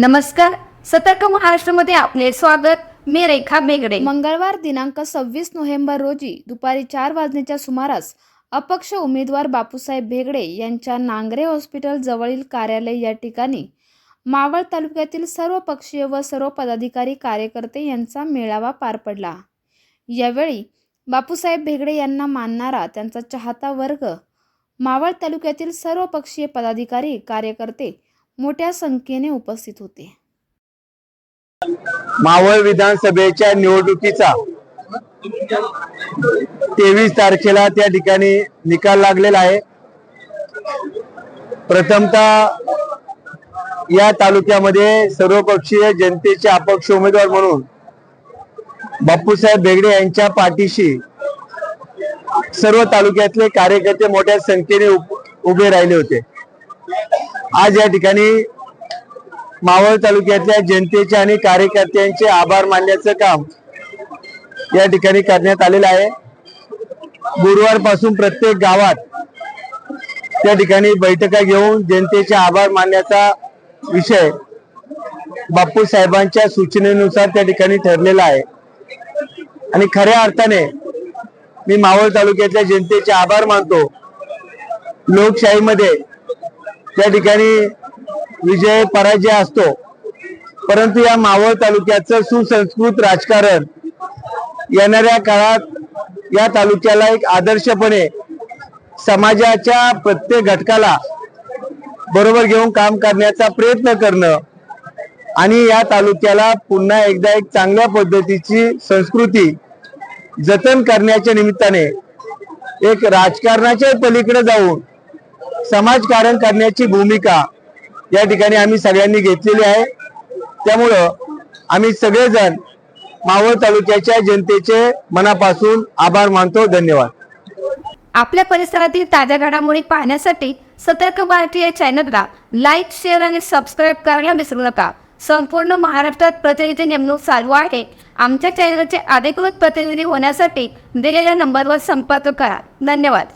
नमस्कार. सतर्क महाराष्ट्रामध्ये आपले स्वागत. मी रेखा बेगडे. मंगळवार दिनांक सव्वीस नोव्हेंबर रोजी दुपारी चार वाजण्याच्या सुमारास अपक्ष उमेदवार बापूसाहेब भेगडे यांच्या नांगरे हॉस्पिटल जवळील कार्यालय या ठिकाणी मावळ तालुक्यातील सर्व पक्षीय व सर्व पदाधिकारी कार्यकर्ते यांचा मेळावा पार पडला. यावेळी बापूसाहेब भेगडे यांना मानणारा त्यांचा चाहता वर्ग मावळ तालुक्यातील सर्व पक्षीय पदाधिकारी कार्यकर्ते मोठ्या संख्येने उपस्थित होते. मावळ विधानसभेच्या निवडणुकीचा तेवीस तारखेला त्या ठिकाणी निकाल लागलेला आहे. प्रथमतः या तालुक्यामध्ये सर्वपक्षीय जनतेचे अपक्ष उमेदवार म्हणून बापूसाहेब बेगडे यांच्या पाठीशी सर्व तालुक्यातले कार्यकर्ते मोठ्या संख्येने उभे राहिले होते. आज या ठिकाणी मावळ तालुक्यातल्या जनतेचे आणि कार्यकर्त्यांचे आभार मानण्याचं काम या ठिकाणी करण्यात आलेलं आहे. गुरुवारपासून प्रत्येक गावात त्या ठिकाणी बैठका घेऊन जनतेचे आभार मानण्याचा विषय बापू साहेबांच्या सूचनेनुसार त्या ठिकाणी ठरलेला आहे. आणि खऱ्या अर्थाने मी मावळ तालुक्यातल्या जनतेचे आभार मानतो. लोकशाहीमध्ये त्या ठिकाणी विजय पराजय असतो. परंतु या मावळ तालुक्याचं सुसंस्कृत राजकारण येणाऱ्या काळात या तालुक्याला एक आदर्शपणे समाजाच्या प्रत्येक घटकाला बरोबर घेऊन काम करण्याचा प्रयत्न करणं आणि या तालुक्याला पुन्हा एकदा एक चांगल्या पद्धतीची संस्कृती जतन करण्याच्या निमित्ताने एक राजकारणाच्या पलीकडे जाऊन समाजकारण करण्याची भूमिका या ठिकाणी आम्ही सगळ्यांनी घेतलेली आहे. त्यामुळं आम्ही सगळेजण मावळ तालुक्याच्या जनतेचे मनापासून आभार मानतो. धन्यवाद. आपल्या परिसरातील ताज्या घडामोडी पाहण्यासाठी सतर्क भारतीय चॅनलला लाईक शेअर आणि सबस्क्राईब करायला विसरू नका. संपूर्ण महाराष्ट्रात प्रतिनिधी नेमणूक चालू आहे. आमच्या चॅनलचे अधिकृत प्रतिनिधी होण्यासाठी दिलेल्या नंबरवर संपर्क करा. धन्यवाद.